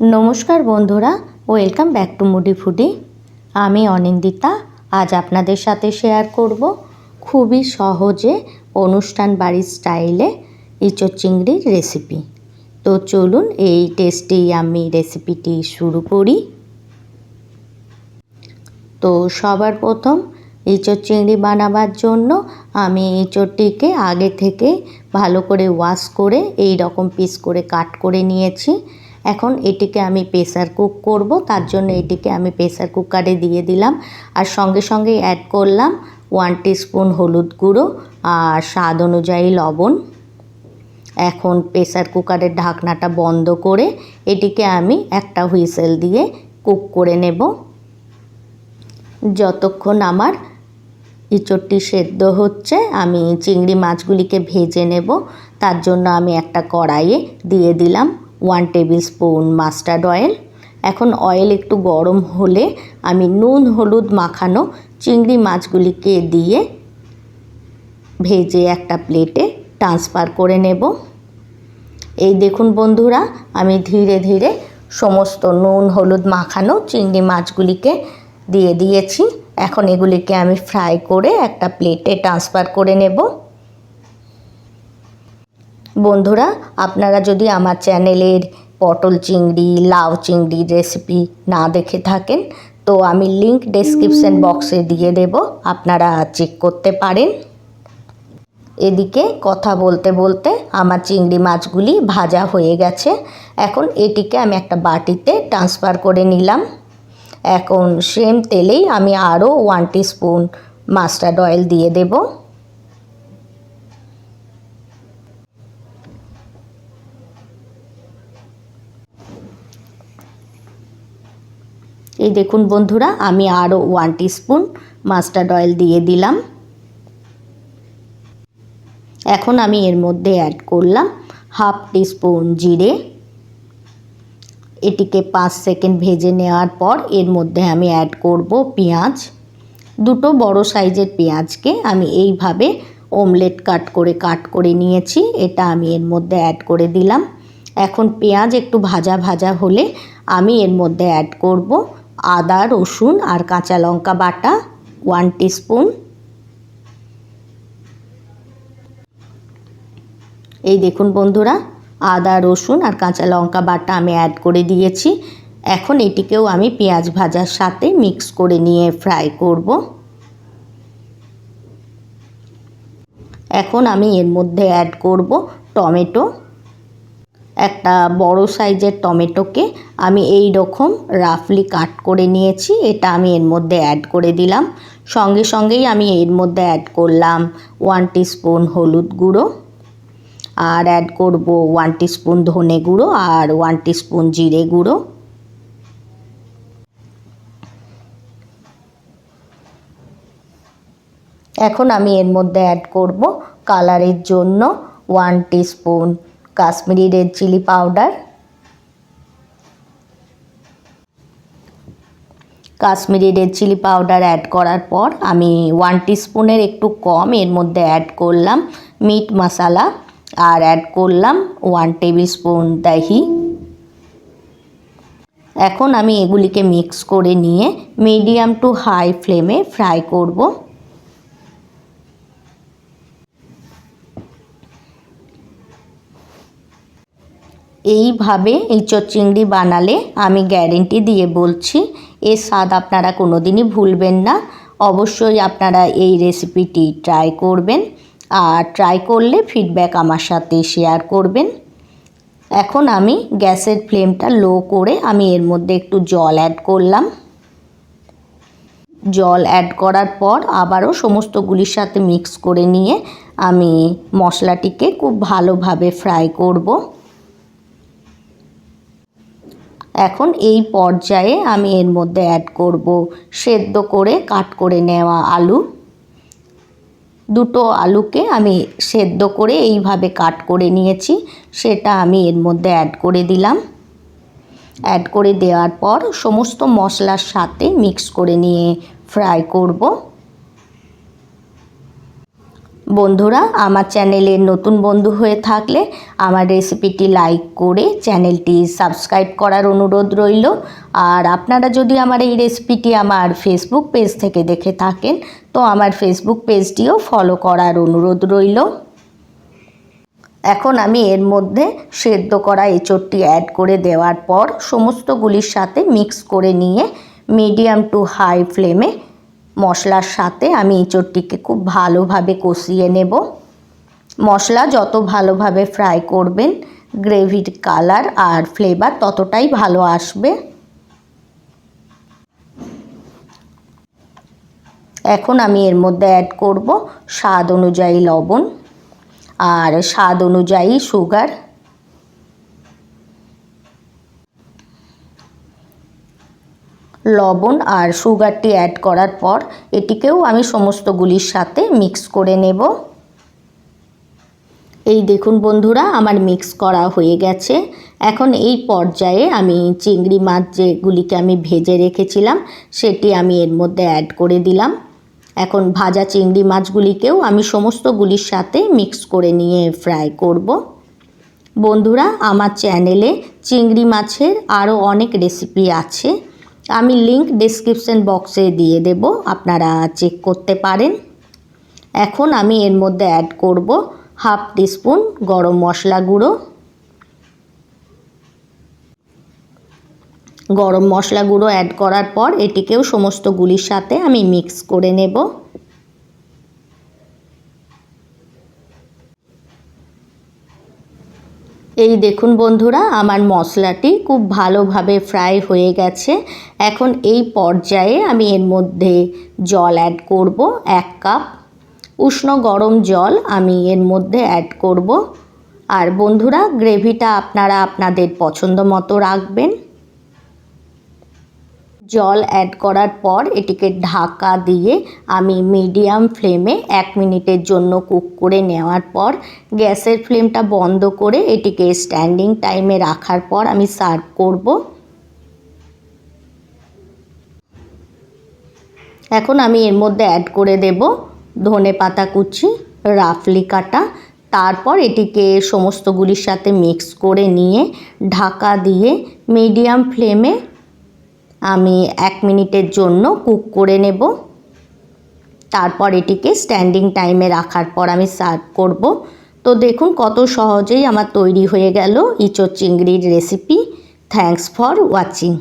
নমস্কার বন্ধুরা, welcome back to moody foody. আমি অনিন্দিতা, আজ আপনাদের সাথে শেয়ার করব খুবই সহজে অনুষ্ঠান বাড়ির স্টাইলে ইঁচড় চিংড়ির রেসিপি। তো চলুন এই টেস্টি আমি রেসিপিটি শুরু করি। তো সবার প্রথম ইঁচড় চিংড়ি বানাবার জন্য আমি ইঁচড়টিকে আগে থেকে ভালো করে ওয়াশ করে এই রকম পিস করে কাট করে নিয়েছি। এখন এটিকে আমি প্রেসার কুক করব, তার জন্য এটিকে আমি প্রেসার কুকারে দিয়ে দিলাম। আর সঙ্গে সঙ্গে অ্যাড করলাম ওয়ান স্পুন হলুদ গুঁড়ো আর স্বাদ অনুযায়ী লবণ। এখন প্রেসার কুকারের ঢাকনাটা বন্ধ করে এটিকে আমি একটা হুইসেল দিয়ে কুক করে নেব। যতক্ষণ আমার ইঁচড়টি সেদ্ধ হচ্ছে, আমি চিংড়ি মাছগুলিকে ভেজে নেব। তার জন্য আমি একটা কড়াইয়ে দিয়ে দিলাম। One table spoon mustard oil এখন অয়েল একটু গরম হলে আমি নুন, হলুদ মাখানো চিংড়ি মাছগুলিকে দিয়ে ভেজে একটা প্লেটে ট্রান্সফার করে নেব। এই দেখুন বন্ধুরা, আমি ধীরে ধীরে সমস্ত নুন, হলুদ মাখানো চিংড়ি মাছগুলিকে দিয়ে দিয়েছি। এখন এগুলিকে আমি ফ্রাই করে একটা প্লেটে ট্রান্সফার করে নেব। বন্ধুরা, আপনারা যদি আমার চ্যানেলের পটল চিংড়ি, লাউ চিংড়ির রেসিপি না দেখে থাকেন, তো আমি লিংক ডেসক্রিপশন বক্সে দিয়ে দেব, আপনারা চেক করতে পারেন। এদিকে কথা বলতে বলতে আমার চিংড়ি মাছগুলি ভাজা হয়ে গেছে। এখন এটিকে আমি একটা বাটিতে ট্রান্সফার করে নিলাম। এখন সেম তেলেই আমি আরও ওয়ান স্পুন মাস্টার্ড অয়েল দিয়ে দেব। এই দেখুন বন্ধুরা, আমি আরও ওয়ান স্পুন মাস্টার্ড অয়েল দিয়ে দিলাম। এখন আমি এর মধ্যে অ্যাড করলাম হাফ টিস্পুন জিরে। এটিকে পাঁচ সেকেন্ড ভেজে নেওয়ার পর এর মধ্যে আমি অ্যাড করব পেঁয়াজ। দুটো বড় সাইজের পেঁয়াজকে আমি এইভাবে ওমলেট কাট করে কাট করে নিয়েছি, এটা আমি এর মধ্যে অ্যাড করে দিলাম। এখন পেঁয়াজ একটু ভাজা ভাজা হলে আমি এর মধ্যে অ্যাড করব। আদা, রসুন আর কাঁচা লঙ্কা বাটা ওয়ান টিস্পুন এই দেখুন বন্ধুরা, আদা, রসুন আর কাঁচা লঙ্কা বাটা আমি অ্যাড করে দিয়েছি। এখন এটিকেও আমি পেঁয়াজ ভাজার সাথে মিক্স করে নিয়ে ফ্রাই করব। এখন আমি এর মধ্যে অ্যাড করব টমেটো। একটা বড় সাইজের টমেটোকে আমি এই রকম রাফলি কাট করে নিয়েছি, এটা আমি এর মধ্যে অ্যাড করে দিলাম। সঙ্গে সঙ্গেই আমি এর মধ্যে অ্যাড করলাম ওয়ান স্পুন হলুদ গুঁড়ো, আর অ্যাড করব ওয়ান স্পুন ধনে গুঁড়ো আর ওয়ান স্পুন জিরে গুঁড়ো। এখন আমি এর মধ্যে অ্যাড করব কালারের জন্য one spoon Kashmiri red chilli powder Kashmiri red chilli powder add করার পর আমি ওয়ান স্পুনের একটু কম, এর মধ্যে অ্যাড করলাম মিট মশলা আর অ্যাড করলাম ওয়ান টেবিল স্পুন দহি এখন আমি এগুলিকে মিক্স করে নিয়ে মিডিয়াম টু হাই ফ্লেমে ফ্রাই করব। এইভাবে ইঁচড় চিংড়ি বানালে আমি গ্যারেন্টি দিয়ে বলছি, এর স্বাদ আপনারা কোনো দিনই ভুলবেন না। অবশ্যই আপনারা এই রেসিপিটি ট্রাই করবেন আর ট্রাই করলে ফিডব্যাক আমার সাথে শেয়ার করবেন। এখন আমি গ্যাসের ফ্লেমটা লো করে আমি এর মধ্যে একটু জল অ্যাড করলাম। জল অ্যাড করার পর আবারও সমস্তগুলির সাথে মিক্স করে নিয়ে আমি মশলাটিকে খুব ভালোভাবে ফ্রাই করব। এখন এই পর্যায়ে আমি এর মধ্যে অ্যাড করব সেদ্ধ করে কাট করে নেওয়া আলু। দুটো আলুকে আমি সেদ্ধ করে এইভাবে কাট করে নিয়েছি, সেটা আমি এর মধ্যে অ্যাড করে দিলাম। অ্যাড করে দেওয়ার পর সমস্ত মশলার সাথে মিক্স করে নিয়ে ফ্রাই করব। বন্ধুরা, আমার চ্যানেলের নতুন বন্ধু হয়ে থাকলে আমার রেসিপিটি লাইক করে চ্যানেলটি সাবস্ক্রাইব করার অনুরোধ রইল। আর আপনারা যদি আমার এই রেসিপিটি আমার ফেসবুক পেজ থেকে দেখে থাকেন, তো আমার ফেসবুক পেজটিও ফলো করার অনুরোধ রইল। এখন আমি এর মধ্যে সেদ্ধ করা এঁচড়টি অ্যাড করে দেওয়ার পর সমস্তগুলির সাথে মিক্স করে নিয়ে মিডিয়াম টু হাই ফ্লেমে মশলার সাথে আমি এঁচড়টিকে খুব ভালোভাবে কষিয়ে নেব। মশলা যত ভালোভাবে ফ্রাই করবেন, গ্রেভির কালার আর ফ্লেভার ততটাই ভালো আসবে। এখন আমি এর মধ্যে অ্যাড করব স্বাদ অনুযায়ী লবণ আর স্বাদ অনুযায়ী সুগার লবণ আর সুগারটি অ্যাড করার পর এটিকেও আমি সমস্তগুলির সাথে মিক্স করে নেব। এই দেখুন বন্ধুরা, আমার মিক্স করা হয়ে গেছে। এখন এই পর্যায়ে আমি চিংড়ি মাছ যেগুলিকে আমি ভেজে রেখেছিলাম, সেটি আমি এর মধ্যে অ্যাড করে দিলাম। এখন ভাজা চিংড়ি মাছগুলিকেও আমি সমস্তগুলির সাথে মিক্স করে নিয়ে ফ্রাই করব। বন্ধুরা, আমার চ্যানেলে চিংড়ি মাছের আরও অনেক রেসিপি আছে। আমি লিংক ডিসক্রিপশন বক্সে দিয়ে দেব, আপনারা চেক করতে পারেন। এখন আমি এর মধ্যে অ্যাড করব হাফ টিস্পুন গরম মশলা গুঁড়ো। গরম মশলা গুঁড়ো অ্যাড করার পর এটিকেও সমস্ত গুলির সাথে আমি মিক্স করে নেব। এই দেখুন বন্ধুরা, আমার মশলাটি খুব ভালোভাবে ফ্রাই হয়ে গেছে। এখন এই পর্যায়ে আমি এর মধ্যে জল অ্যাড করব, এক কাপ। উষ্ণ গরম জল আমি এর মধ্যে অ্যাড করব। আর বন্ধুরা গ্রেভিটা আপনারা আপনাদের পছন্দ মতো রাখবেন। জল অ্যাড করার পর এটিকে ঢাকা দিয়ে আমি মিডিয়াম ফ্লেমে এক মিনিটের জন্য কুক করে নেওয়ার পর গ্যাসের ফ্লেমটা বন্ধ করে এটিকে স্ট্যান্ডিং টাইমে রাখার পর আমি সার্ভ করব। এখন আমি এর মধ্যে অ্যাড করে দেব ধনে পাতা কুচি, রাফলি কাটা, তারপর এটিকে সমস্তগুলির সাথে মিক্স করে নিয়ে ঢাকা দিয়ে মিডিয়াম ফ্লেমে আমি এক মিনিটের জন্য কুক করে নেব। তারপর এটিকে স্ট্যান্ডিং টাইমে রাখার পর আমি সার্ভ করব। তো দেখুন কত সহজেই আমার তৈরি হয়ে গেল ইঁচড় চিংড়ির রেসিপি। Thanks for watching.